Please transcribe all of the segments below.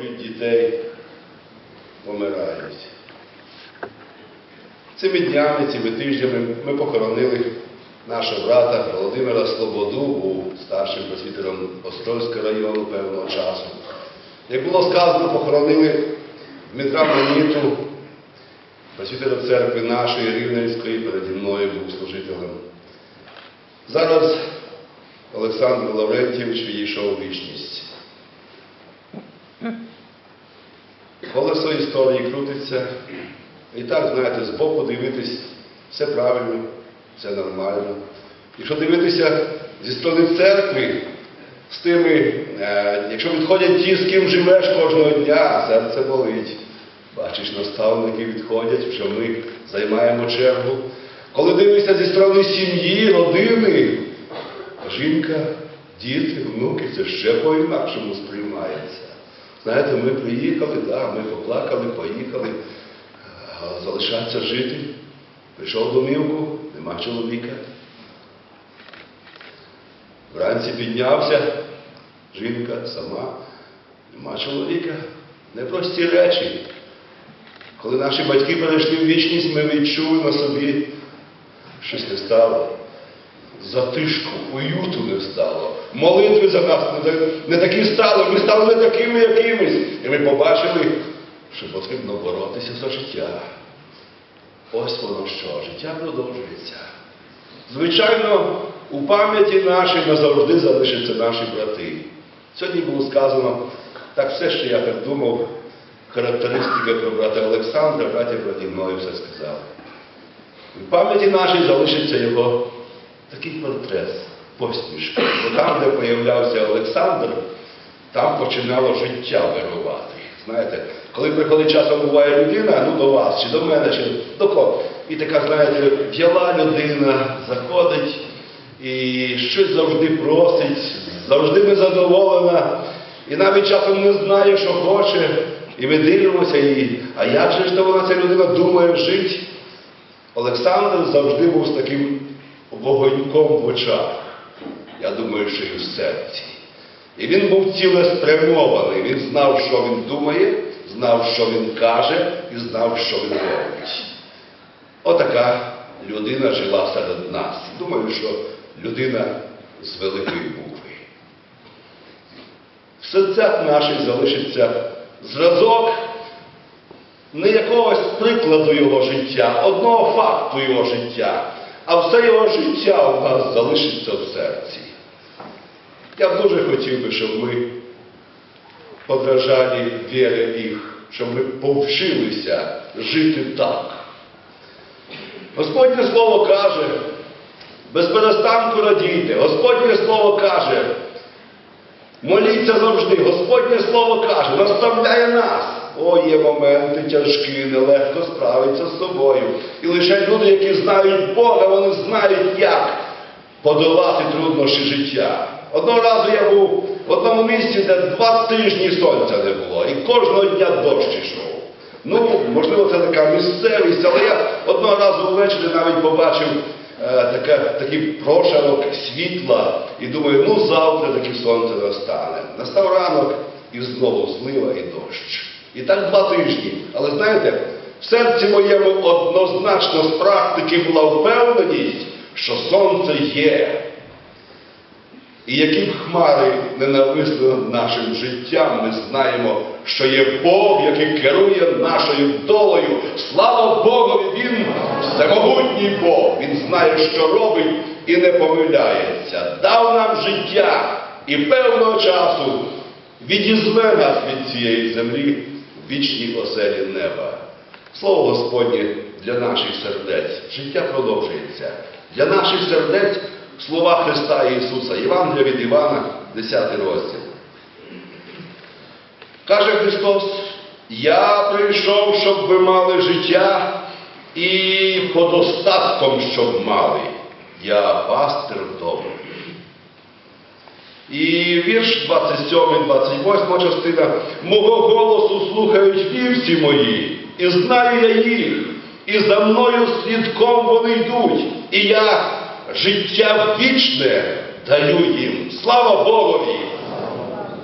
народжують дітей, помирають. Цими днями, цими тижнями ми похоронили нашого брата Володимира Слободу, був старшим просвітером Острозького району певного часу. Як було сказано, похоронили Дмитра Маніту, просвітера церкви нашої Рівненської, переді мною був служителем. Зараз Олександр Лаврентійович відійшов вічність. Колесо історії крутиться. І так, знаєте, збоку дивитись, все правильно, все нормально. Якщо дивитися зі сторони церкви, з тими, е, якщо відходять ті, з ким живеш кожного дня, серце болить. Бачиш, наставники відходять, що ми займаємо чергу. Коли дивишся зі сторони сім'ї, родини, жінка, діти, внуки, це ще по-інакшому сприймається. Знаєте, ми приїхали, да, ми поплакали, поїхали, а залишаться жити. Прийшов в домівку, нема чоловіка. Вранці піднявся, жінка сама, нема чоловіка. Непрості речі. Коли наші батьки перейшли в вічність, ми відчули на собі, щось не стало. Затишку, уюту не стало. Молитви за нас не, та- не такі стали, ми стали не такими якимись. І ми побачили, що потрібно боротися за життя. Ось воно що, життя продовжується. Звичайно, у пам'яті нашій назавжди залишаться наші брати. Сьогодні було сказано, так все, що я так думав, характеристика про брата Олександра, братя браті мною все сказали. У пам'яті нашій залишиться його такий портрет, посмішка. Бо там, де появлявся Олександр, там починало життя вирувати. Знаєте, коли приходить часом буває людина, ну до вас, чи до мене, чи до кого. І така, знаєте, в'яла людина заходить і щось завжди просить, завжди незадоволена, і навіть часом не знає, що хоче. І ми дивимося, і, а як же ж то вона ця людина думає жити? Олександр завжди був з таким вогоньком в очах. Я думаю, що і в серці. І він був цілеспрямований. Він знав, що він думає, знав, що він каже, і знав, що він робить. Отака людина жила серед нас. Думаю, що людина з великої букви. В серцях наших залишиться зразок не якогось прикладу його життя, одного факту його життя, а все його життя у нас залишиться в серці. Я б дуже хотів би, щоб ми подражали віри їх, щоб ми повчилися жити так. Господнє Слово каже, без перестанку радійте. Господнє Слово каже, моліться завжди. Господнє Слово каже, наставляє нас. О, є моменти тяжкі, нелегко справитися з собою. І лише люди, які знають Бога, вони знають, як подолати труднощі життя. Одного разу я був в одному місці, де два тижні сонця не було, і кожного дня дощ ішов. Ну, можливо, це така місцевість, але я одного разу ввечері навіть побачив е, таке, такий прошарок світла і думаю, ну завтра таки сонце настане. Настав ранок і знову злива і дощ. І так два тижні. Але знаєте, в серці моєму однозначно з практики була впевненість, що сонце є. І які б хмари не нависли над нашим життям, ми знаємо, що є Бог, який керує нашою долею. Слава Богові! Він всемогутній Бог. Він знає, що робить і не помиляється. Дав нам життя і певного часу відізве нас від цієї землі в вічній оселі неба. Слово Господнє для наших сердець. Життя продовжується. Для наших сердець слова Христа Ісуса. Євангелія від Івана, 10 розділ. Каже Христос, я прийшов, щоб ви мали життя і подостатком, щоб мали. Я пастир добрий. І вірш 27-28 частина. Мого голосу слухають вівці мої, і знаю я їх, і за мною слідком вони йдуть, і я життя вічне даю їм. Слава Богові!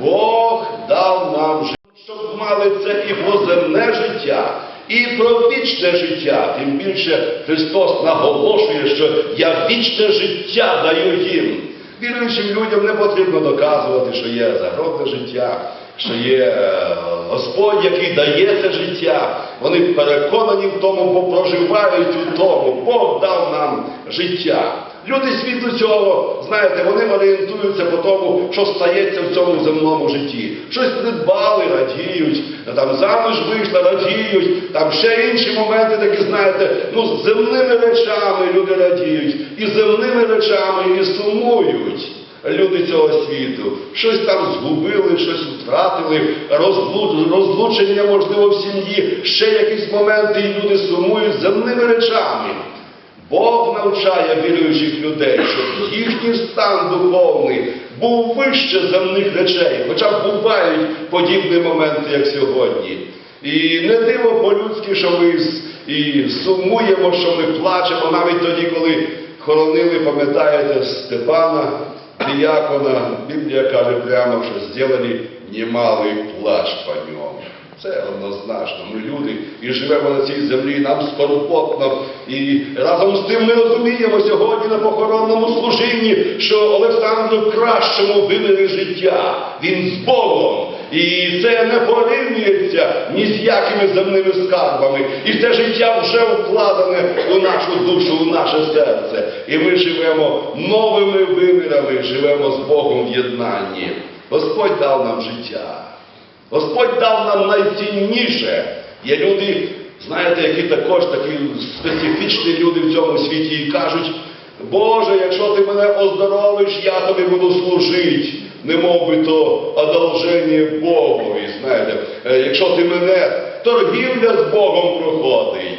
Бог дав нам життя, щоб мали це і про земне життя, і про вічне життя. Тим більше Христос наголошує, що я вічне життя даю їм. Віруючим людям не потрібно доказувати, що є загробне життя, що є е, Господь, який дає це життя. Вони переконані в тому, бо проживають у тому. Бог дав нам життя. Люди світу цього, знаєте, вони орієнтуються по тому, що стається в цьому земному житті. Щось придбали, радіють, там замуж вийшла, радіють, там ще інші моменти такі, знаєте, ну з земними речами люди радіють, і земними речами і сумують. Люди цього світу щось там згубили, щось втратили, розлучення, можливо, в сім'ї, ще якісь моменти, і люди сумують земними речами. Бог навчає віруючих людей, щоб їхній стан духовний був вище земних речей, хоча бувають подібні моменти, як сьогодні. І не диво по-людськи, що ми і сумуємо, що ми плачемо, навіть тоді, коли хоронили, пам'ятаєте, Степана, Діякона, Біблія каже прямо, що зробили немалий плач по ньому. Це однозначно. Ми люди і живемо на цій землі, нам скоропотно. І разом з тим ми розуміємо сьогодні на похоронному служінні, що Олександр в кращому вимірі життя. Він з Богом. І це не порівнюється ні з якими земними скарбами. І це життя вже вкладене у нашу душу, у наше серце. І ми живемо новими вимірами, живемо з Богом в єднанні. Господь дав нам життя. Господь дав нам найцінніше. Є люди, знаєте, які також такі специфічні люди в цьому світі і кажуть, Боже, якщо ти мене оздоровиш, я тобі буду служити. Не мов би то одолження Богові, знаєте, Е, якщо ти мене, торгівля з Богом проходить.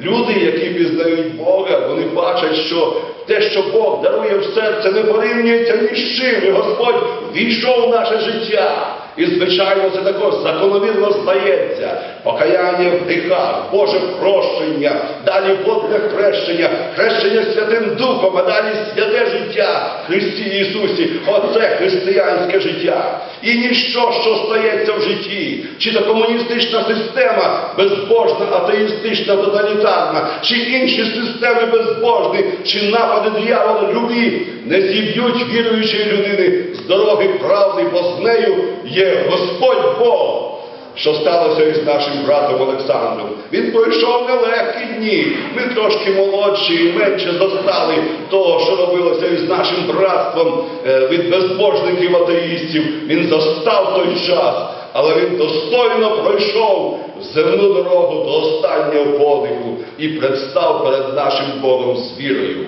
Люди, які пізнають Бога, вони бачать, що те, що Бог дарує в серце, не порівнюється ні з чим. І Господь війшов в наше життя. І, звичайно, це також закономірно стається. Покаяння в гріхах, Боже прощення, далі водне хрещення, хрещення Святим Духом, а далі святе життя в Христі Ісусі. Оце християнське життя. І ніщо, що стається в житті, чи то комуністична система безбожна, атеїстична, тоталітарна, чи інші системи безбожні, чи напади диявола любі, не зіб'ють віруючої людини з дороги правди, бо з нею є Господь Бог. Що сталося із нашим братом Олександром? Він пройшов нелегкі дні. Ми трошки молодші і менше застали того, що робилося із нашим братством е, від безбожників атеїстів. Він застав той час, але він достойно пройшов земну дорогу до останнього подиху і представ перед нашим Богом з вірою.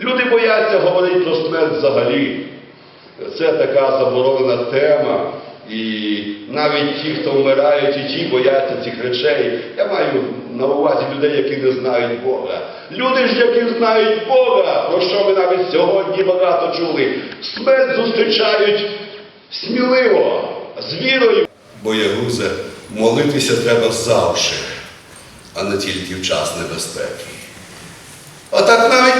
Люди бояться говорити про смерть взагалі. Це така заборонена тема. І навіть ті, хто вмирають, і ті бояться цих речей. Я маю на увазі людей, які не знають Бога. Люди ж, які знають Бога, про що ми навіть сьогодні багато чули, смерть зустрічають сміливо, з вірою. Боягузе, молитися треба завжди, а не тільки в час небезпеки. А так навіть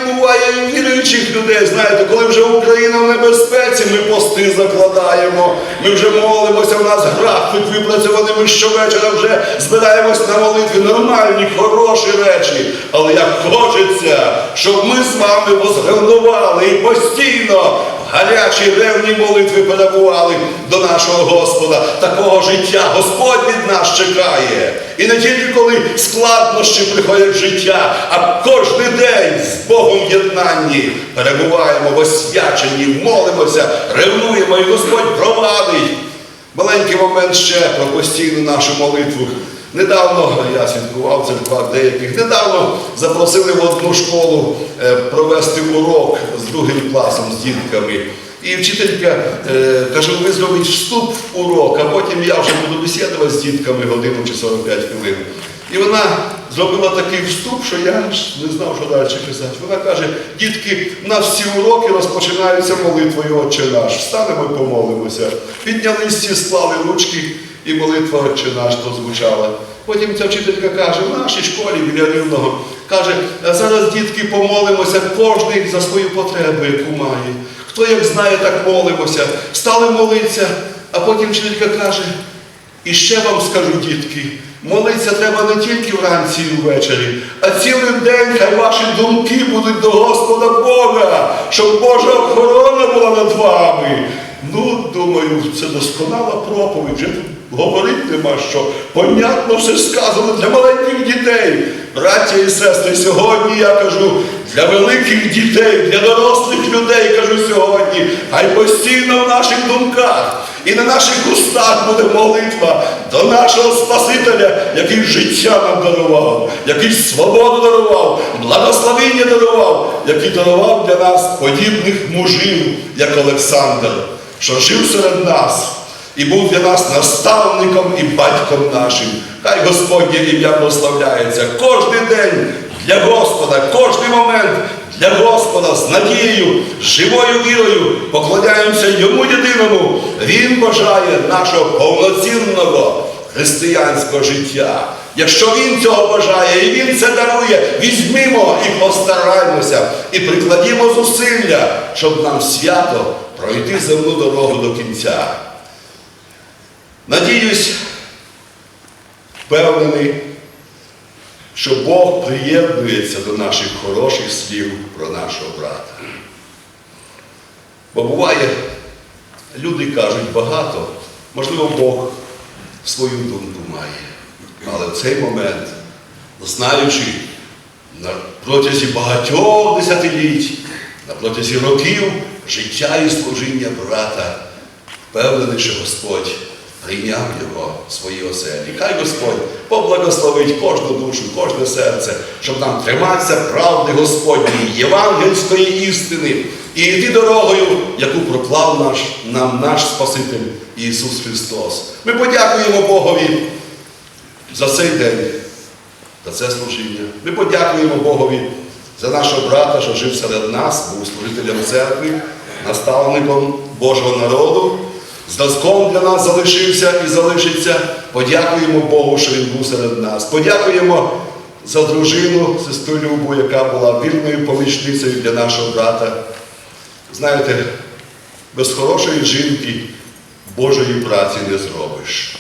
віруючих людей, знаєте, коли вже Україна в небезпеці, ми пости закладаємо, ми вже молимося, у нас графік випрацьований, ми щовечора вже збираємось на молитві, нормальні, хороші речі. Але як хочеться, щоб ми з вами возгорнували і постійно в гарячій ревній молитві перебували до нашого Господа. Такого життя Господь від нас чекає. І не тільки коли складнощі приходять в життя, а кожен день з Богом в єднанні перебуваємо в освяченні, молимося, ревнуємо, і Господь провадить. Маленький момент ще про постійну нашу молитву. Недавно я святкував церква деяких. Недавно запросили в одну школу е, провести урок з другим класом з дітками. І вчителька е, каже, ви зробіть вступ в урок, а потім я вже буду бесідувати з дітками годину чи 45 хвилин. І вона зробила такий вступ, що я ж не знав, що далі казати. Вона каже, дітки, у нас всі уроки розпочинаються молитвою Отче наш. Встанемо і помолимося. Піднялись склали ручки, і молитва Отче наш прозвучала. Потім ця вчителька каже, в нашій школі біля Рівного, каже, «А зараз дітки помолимося, кожен за свою потребу, яку має. Хто як знає, так молимося. Стали молитися, а потім вчителька каже, І ще вам скажу, дітки, молитися треба не тільки вранці і ввечері, а цілий день хай ваші думки будуть до Господа Бога, щоб Божа охорона була над вами. Ну, думаю, це досконала проповідь. Вже говорити нема що. Понятно все сказано для маленьких дітей. Браття і сестри, сьогодні я кажу для великих дітей, для дорослих людей кажу сьогодні, хай постійно в наших думках і на наших устах буде молитва до нашого Спасителя, який життя нам дарував, який свободу дарував, благословіння дарував, який дарував для нас подібних мужів, як Олександр, що жив серед нас і був для нас наставником і батьком нашим. Хай Господнє ім'я прославляється кожен день для Господа, кожен момент для Господа з надією, живою вірою поклоняємося йому єдиному. Він бажає нашого повноцінного християнського життя. Якщо він цього бажає і він це дарує, візьмімо і постараймося, і прикладімо зусилля, щоб нам свято пройти земну дорогу до кінця. Надіюсь, впевнений, що Бог приєднується до наших хороших слів про нашого брата. Бо буває, люди кажуть багато, можливо, Бог свою думку має. Але в цей момент, знаючи на протязі багатьох десятиліть, на протязі років життя і служіння брата, впевнений, що Господь прийняв його в свої оселі. Хай Господь поблагословить кожну душу, кожне серце, щоб нам триматися правди Господньої, євангельської істини і йти дорогою, яку проклав наш, нам наш Спаситель Ісус Христос. Ми подякуємо Богові за цей день, за це служіння. Ми подякуємо Богові за нашого брата, що жив серед нас, був служителем церкви, наставником Божого народу. Зразком для нас залишився і залишиться. Подякуємо Богу, що він був серед нас. Подякуємо за дружину, сестру Любу, яка була вірною помічницею для нашого брата. Знаєте, без хорошої жінки Божої праці не зробиш.